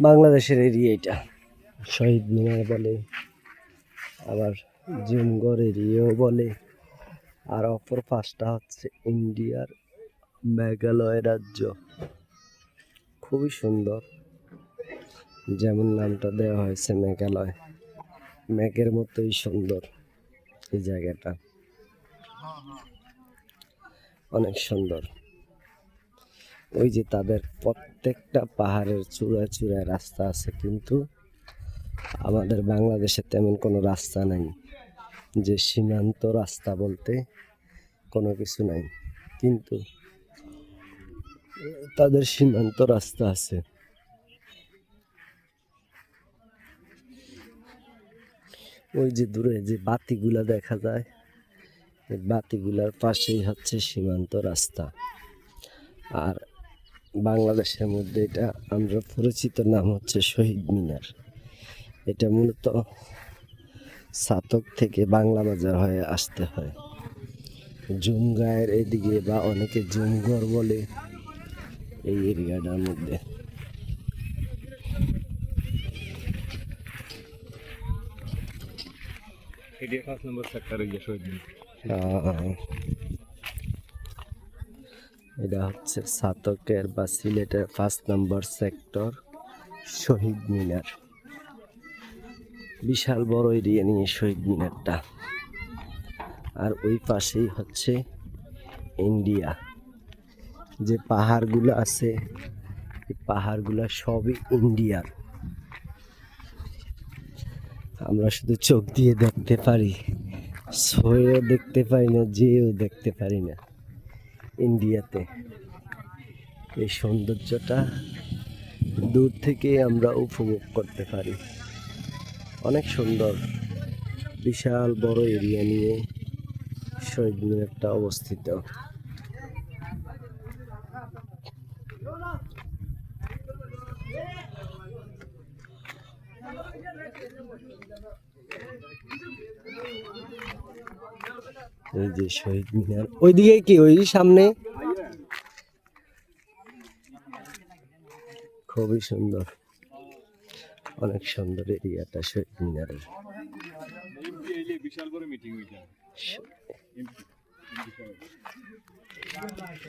বাংলাদেশের এরিয়া এটা। শহীদ মিনার বলে, আবার জুমগড় এরিয়াও বলে, আর অপর পাশটা হচ্ছে ইন্ডিয়ার মেঘালয় রাজ্য। খুবই সুন্দর। যেমন নামটা দেওয়া হয়েছে, মেঘালয়। মেঘের মতোই সুন্দর এই জায়গাটা। অনেক সুন্দর। ওই যে তাদের প্রত্যেকটা পাহাড়ের চূড়ায় চূড়ায় রাস্তা আছে, কিন্তু আমাদের বাংলাদেশে তেমন কোনো রাস্তা নাই, যে সীমান্ত রাস্তা বলতে কোনো কিছু নাই। কিন্তু তাদের সীমান্ত রাস্তা আছে। ওই যে দূরে যে বাতিগুলা দেখা যায় বাতিগুলার পাশেই হচ্ছে সীমান্ত রাস্তা। আর বাংলাদেশের মধ্যে এটা আমরা পরিচিত নাম হচ্ছে শহীদ মিনার। এটা মূলত সাতক থেকে বাংলা বাজার হয়ে আসতে হয়। জুমগায়ের এদিকে বা অনেকে জুমঘর বলে এই এরিয়াটার মধ্যে। এটি নম্বর সেক্টর শহীদ মিনার। এটা হচ্ছে সাতকের বা সিলেটের পাঁচ নম্বর সেক্টর শহীদ মিনার। বিশাল বড় এরিয়া নিয়ে শহীদ মিনারটা। আর ওই পাশেই হচ্ছে ইন্ডিয়া। যে পাহাড়গুলো আছে পাহাড়গুলো সবই ইন্ডিয়ার আমরা শুধু চোখ দিয়ে দেখতে পারি, ছয়েও দেখতে পারি না যেও দেখতে পারি না। ইন্ডিয়াতে। এই সৌন্দর্যটা দূর থেকে আমরা উপভোগ করতে পারি। অনেক সুন্দর, বিশাল বড় এরিয়া নিয়ে শহীদ মিনারটা অবস্থিত। এই যে শহীদ মিনার। ওইদিকে কি? ওই সামনে? খুবই সুন্দর। অনেক সুন্দর এরিয়াটা শহীদ মিনারের বিশাল বড় মিটিং